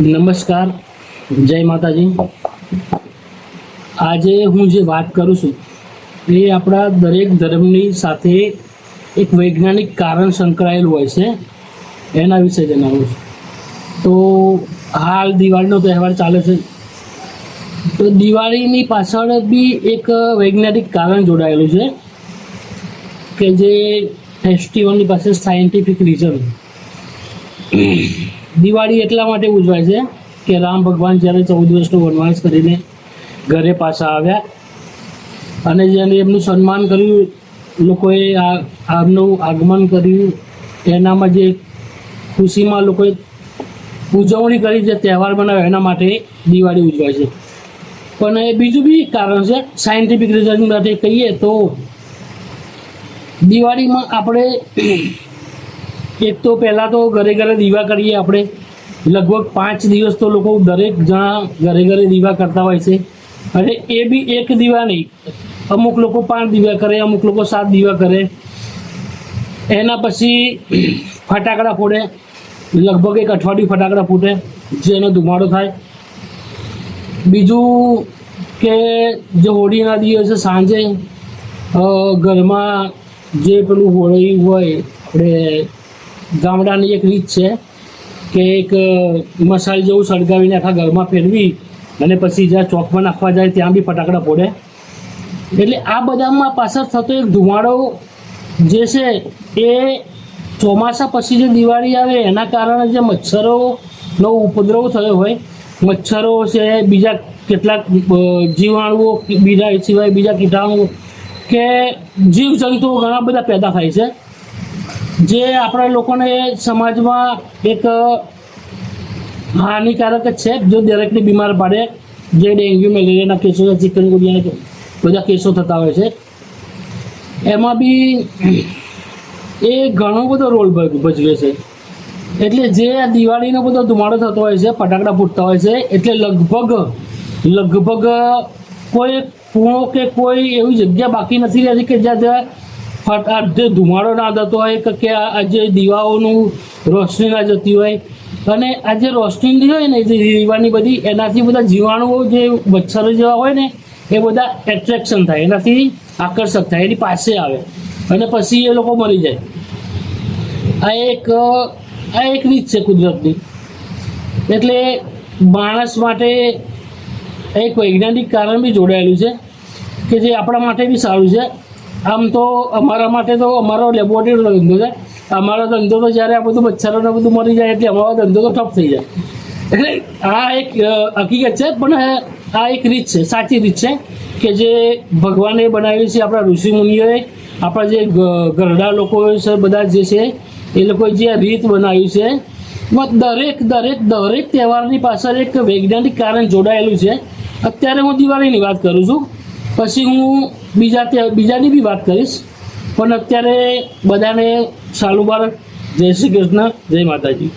નમસ્કાર, જય માતાજી. આજે હું જે વાત કરું છું, એ આપણા દરેક ધર્મની સાથે એક વૈજ્ઞાનિક કારણ સંકળાયેલું હોય છે, એના વિશે જણાવું છું. તો હાલ દિવાળીનો તહેવાર ચાલે છે. તો દિવાળીની પાછળ બી એક વૈજ્ઞાનિક કારણ જોડાયેલું છે, કે જે ફેસ્ટિવલની પાસે સાયન્ટિફિક રીઝન દિવાળી એટલા માટે ઉજવાય છે કે રામ ભગવાન જ્યારે ચૌદ વર્ષનો વનવાસ કરીને ઘરે પાછા આવ્યા અને જેને એમનું સન્માન કર્યું, લોકોએ આ આમનું આગમન કર્યું, એનામાં જે ખુશીમાં લોકોએ ઉજવણી કરી જે તહેવાર બનાવ્યો એના માટે દિવાળી ઉજવાય છે. પણ એ બીજું બી કારણ છે સાયન્ટિફિક રીઝન માટે કહીએ તો દિવાળીમાં આપણે એક તો પહેલાં તો ઘરે ઘરે દીવા કરીએ આપણે. લગભગ પાંચ દિવસ તો લોકો દરેક જણા ઘરે ઘરે દીવા કરતા હોય છે. અને એ બી એક દીવા નહીં. અમુક લોકો પાંચ દીવા કરે, અમુક લોકો સાત દીવા કરે. એના પછી ફટાકડા ફોડે. લગભગ એક અઠવાડિયું ફટાકડા ફૂટે, જેનો ધુમાડો થાય. બીજું કે જે હોળીના દિવસે સાંજે ઘરમાં જે પેલું હોળી હોય, આપણે ગામડાની એક રીત છે કે એક મસાલ જેવું સળગાવીને આખા ઘરમાં ફેરવી અને પછી જ્યાં ચોકમાં નાખવા જાય ત્યાં બી ફટાકડા ફોડે. એટલે આ બધામાં પાછળ થતો એક ધુમાડો જે છે એ ચોમાસા પછી જે દિવાળી આવે એના કારણે જે મચ્છરોનો ઉપદ્રવ થયો હોય, મચ્છરો છે, બીજા કેટલાક જીવાણુઓ બીજા સિવાય બીજા કીટાણુઓ કે જીવજંતુઓ ઘણા બધા પેદા થાય છે. જે આપણા લોકોને સમાજમાં એક હાનિકારક જ છે. જો દરેકને બીમાર પાડે, જે ડેન્ગ્યુ, મેલેરિયાના કેસો ચિકનગુનિયાના બધા કેસો થતા હોય છે. એમાં બી એ ઘણો બધો રોલ ભજ- ભજવે છે. એટલે જે આ દિવાળીનો બધો ધુમાડો થતો હોય છે, ફટાકડા ફૂટતા હોય છે, એટલે લગભગ લગભગ કોઈ કૂણો કે કોઈ એવી જગ્યા બાકી નથી રહેતી કે જ્યાં ફટ જે ધુમાડો ના થતો હોય કે કે આ જે દીવાઓનું રોશની ના જતી હોય. અને આ જે રોશની હોય ને, જે દીવાની બધી, એનાથી બધા જીવાણુઓ જે મચ્છરો જેવા હોય ને, એ બધા એટ્રેક્શન થાય. એનાથી આકર્ષક થાય. એની પાસે આવે. અને પછી એ લોકો મરી જાય. આ એક આ એક રીત છે કુદરતની. એટલે માણસ માટે એક વૈજ્ઞાનિક કારણ બી જોડાયેલું છે કે જે આપણા માટે બી સારું છે. આમ તો અમારા માટે તો અમારો લેબોરેટરીનો ધંધો છે. અમારો ધંધો તો જ્યારે આ બધું મચ્છરોને બધું મરી જાય એટલે અમારો ધંધો તો ઠપ થઈ જાય. એટલે આ એક હકીકત છે, પણ આ એક રીત છે, સાચી રીત છે કે જે ભગવાને બનાવેલી છે આપણા ઋષિ મુનિઓએ, આપણા જે ઘરડા લોકો છે, બધા જે છે, એ લોકોએ જે રીત બનાવી છે દરેક દરેક દરેક તહેવારની પાછળ એક વૈજ્ઞાનિક કારણ જોડાયેલું છે. અત્યારે હું દિવાળીની વાત કરું છું. પછી હું બીજા ત્યાં બીજાની બી વાત કરીશ. પણ અત્યારે બધાને સાલુબાર જય શ્રી કૃષ્ણ, જય માતાજી.